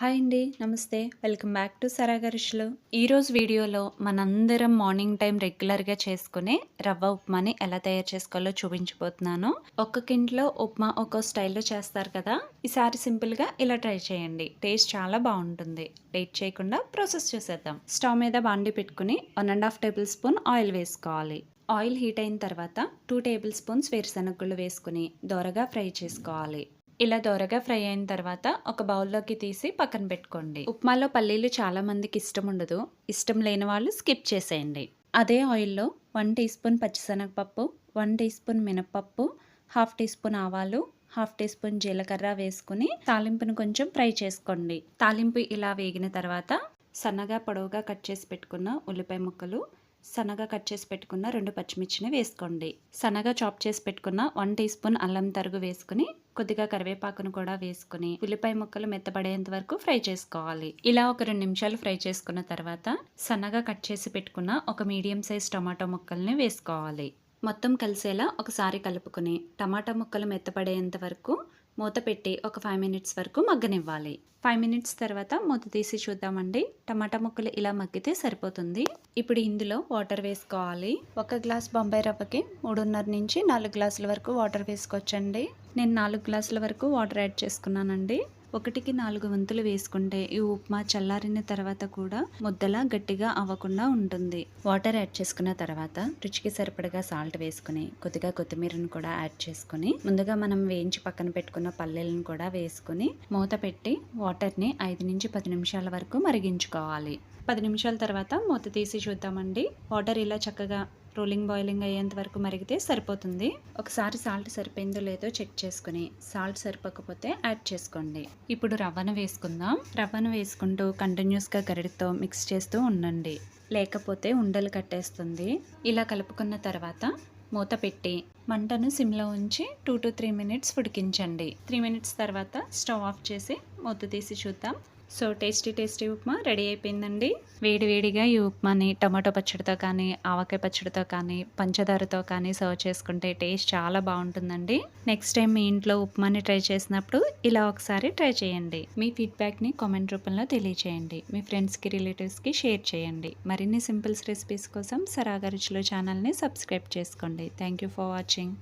Hi అండి నమస్తే. Welcome back to సరాగా ఈరోజు వీడియోలో మనందరం మార్నింగ్ టైం రెగ్యులర్గా చేసుకునే రవ్వ ఉప్మాని ఎలా తయారు చేసుకోవాలో చూపించబోతున్నాను. ఒక్కొక్కింట్లో ఉప్మా ఒక్కో స్టైల్లో చేస్తారు కదా. ఈసారి సింపుల్గా ఇలా ట్రై చేయండి. టేస్ట్ చాలా బాగుంటుంది. లేట్ చేయకుండా ప్రాసెస్ చేసేద్దాం. స్టవ్ మీద బాండి పెట్టుకుని one and half tablespoon oil వేసుకోవాలి. ఆయిల్ హీట్ అయిన తర్వాత టూ టేబుల్ స్పూన్స్ వేరుశనగుళ్ళు వేసుకుని దోరగా ఫ్రై చేసుకోవాలి. ఇలా దోరగా ఫ్రై అయిన తర్వాత ఒక బౌల్లోకి తీసి పక్కన పెట్టుకోండి. ఉప్మాలో పల్లీలు చాలా మందికి ఇష్టం ఉండదు. ఇష్టం లేని వాళ్ళు స్కిప్ చేసేయండి. అదే ఆయిల్లో వన్ టీ స్పూన్ పచ్చిశనగపప్పు వన్ టీ స్పూన్ మినపప్పు హాఫ్ టీ స్పూన్ ఆవాలు హాఫ్ టీ స్పూన్ జీలకర్ర వేసుకుని తాలింపును కొంచెం ఫ్రై చేసుకోండి. తాలింపు ఇలా వేగిన తర్వాత సన్నగా పొడవుగా కట్ చేసి పెట్టుకున్న ఉల్లిపాయ ముక్కలు సన్నగా కట్ చేసి పెట్టుకున్న రెండు పచ్చిమిర్చిని వేసుకోండి. సన్నగా చాప్ చేసి పెట్టుకున్న వన్ టీ స్పూన్ అల్లం తరుగు వేసుకుని కొద్దిగా కరివేపాకును కూడా వేసుకుని ఉల్లిపాయ ముక్కలు మెత్తబడేంత వరకు ఫ్రై చేసుకోవాలి. ఇలా ఒక రెండు నిమిషాలు ఫ్రై చేసుకున్న తర్వాత సన్నగా కట్ చేసి పెట్టుకున్న ఒక మీడియం సైజ్ టమాటో ముక్కల్ని వేసుకోవాలి. మొత్తం కలిసేలా ఒకసారి కలుపుకొని టమాటా ముక్కలు మెత్తపడేంత వరకు మూత పెట్టి ఒక ఫైవ్ మినిట్స్ వరకు మగ్గనివ్వాలి. ఫైవ్ మినిట్స్ తర్వాత మూత తీసి చూద్దామండి. టమాటా ముక్కలు ఇలా మగ్గితే సరిపోతుంది. ఇప్పుడు ఇందులో వాటర్ వేసుకోవాలి. ఒక గ్లాస్ బొంబాయి రవ్వకి మూడున్నర నుంచి నాలుగు గ్లాసుల వరకు వాటర్ వేసుకోవచ్చండి. నేను నాలుగు గ్లాసుల వరకు వాటర్ యాడ్ చేసుకున్నానండి. ఒకటికి నాలుగు వంతులు వేసుకుంటే ఈ ఉప్మా చల్లారిన తర్వాత కూడా ముద్దలా గట్టిగా అవ్వకుండా ఉంటుంది. వాటర్ యాడ్ చేసుకున్న తర్వాత రుచికి సరిపడగా సాల్ట్ వేసుకుని కొద్దిగా కొత్తిమీరను కూడా యాడ్ చేసుకుని ముందుగా మనం వేయించి పక్కన పెట్టుకున్న పల్లెలను కూడా వేసుకుని మూత పెట్టి వాటర్ని ఐదు నుంచి పది నిమిషాల వరకు మరిగించుకోవాలి. పది నిమిషాల తర్వాత మూత తీసి చూద్దామండి. వాటర్ ఇలా చక్కగా రోలింగ్ బాయిలింగ్ అయ్యేంత వరకు మరిగితే సరిపోతుంది. ఒకసారి సాల్ట్ సరిపోయిందో లేదో చెక్ చేసుకుని సాల్ట్ సరిపోకపోతే యాడ్ చేసుకోండి. ఇప్పుడు రవ్వను వేసుకుందాం. రవ్వను వేసుకుంటూ కంటిన్యూస్గా గరిడితో మిక్స్ చేస్తూ ఉండండి. లేకపోతే ఉండలు కట్టేస్తుంది. ఇలా కలుపుకున్న తర్వాత మూత పెట్టి మంటను సిమ్లో ఉంచి టూ టు త్రీ మినిట్స్ ఉడికించండి. త్రీ మినిట్స్ తర్వాత స్టవ్ ఆఫ్ చేసి మూత తీసి చూద్దాం. So tasty tasty upma ready అయిపోయిందండి. వేడివేడిగా ఈ ఉప్మాని టమాటో పచ్చడితో కానీ ఆవకాయ పచ్చడితో కానీ పంచదారతో కానీ సర్వ్ చేసుకుంటే టేస్ట్ చాలా బాగుంటుందండి. నెక్స్ట్ టైం మీ ఇంట్లో ఉప్మాని ట్రై చేసినప్పుడు ఇలా ఒకసారి ట్రై చేయండి. మీ ఫీడ్బ్యాక్ని కామెంట్ రూపంలో తెలియచేయండి. మీ ఫ్రెండ్స్కి రిలేటివ్స్కి షేర్ చేయండి. మరిన్ని సింపుల్స్ రెసిపీస్ కోసం సరాగా ఛానల్ని సబ్స్క్రైబ్ చేసుకోండి. Thank you for watching.